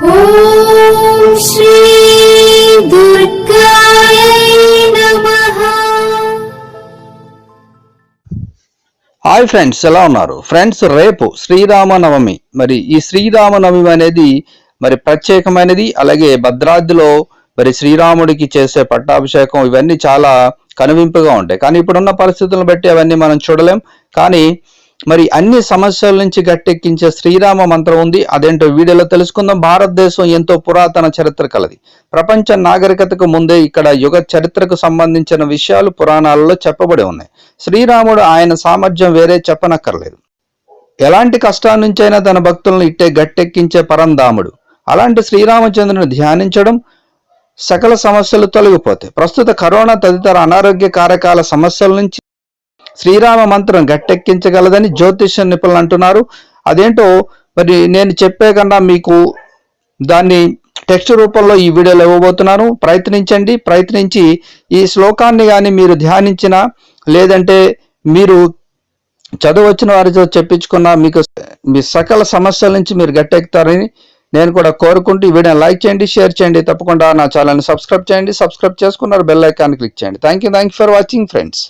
Hi friends ఎలా ఉన్నారు? Friends రేపు శ్రీరామనవమి. మరి ఈ శ్రీరామనవమి అనేది మరి ప్రత్యేకమైనది అలాగే భద్రాద్రిలో మరి శ్రీరాముడికి చేసే పట్టాభిషేకం ఇవన్నీ చాలా కనువింపుగా ఉంటాయి. కానీ ఇప్పుడున్న పరిస్థితులను బట్టి అవన్నీ మనం చూడలేం. కానీ మరి అన్ని సమస్యల నుంచి గట్టెక్కించే శ్రీరామ మంత్రం ఉంది. అదేంటో వీడియోలో తెలుసుకుందాం. భారతదేశం ఎంతో పురాతన చరిత్ర కలది. ప్రపంచ నాగరికతకు ముందే ఇక్కడ యుగ చరిత్రకు సంబంధించిన విషయాలు పురాణాలలో చెప్పబడి ఉన్నాయి. శ్రీరాముడు ఆయన సామర్థ్యం వేరే చెప్పనక్కర్లేదు. ఎలాంటి కష్టాల నుంచైనా తన భక్తులను ఇట్టే గట్టెక్కించే పరంధాముడు. అలాంటి శ్రీరామచంద్రుని ధ్యానించడం సకల సమస్యలు తొలగిపోతాయి. ప్రస్తుత కరోనా తదితర అనారోగ్య కారకాల సమస్యల నుంచి శ్రీరామ మంత్రం గట్టెక్కించగలదని జ్యోతిష నిపుణులు అంటున్నారు. అదేంటో మరి నేను చెప్పే కన్నా మీకు దాన్ని టెక్స్ట్ రూపంలో ఈ వీడియోలో ఇవ్వబోతున్నాను. ప్రయత్నించండి. ప్రయత్నించి ఈ శ్లోకాన్ని కానీ మీరు ధ్యానించిన లేదంటే మీరు చదవచ్చిన వారితో చెప్పించుకున్న మీకు మీ సకల సమస్యల నుంచి మీరు గట్టెక్కుతారని నేను కూడా కోరుకుంటూ ఈ వీడియోని లైక్ చేయండి షేర్ చేయండి. తప్పకుండా నా ఛానల్ని సబ్స్క్రైబ్ చేయండి. సబ్స్క్రైబ్ చేసుకున్నారు బెల్ ఐకాన్ క్లిక్ చేయండి. Thank you thank you for watching friends.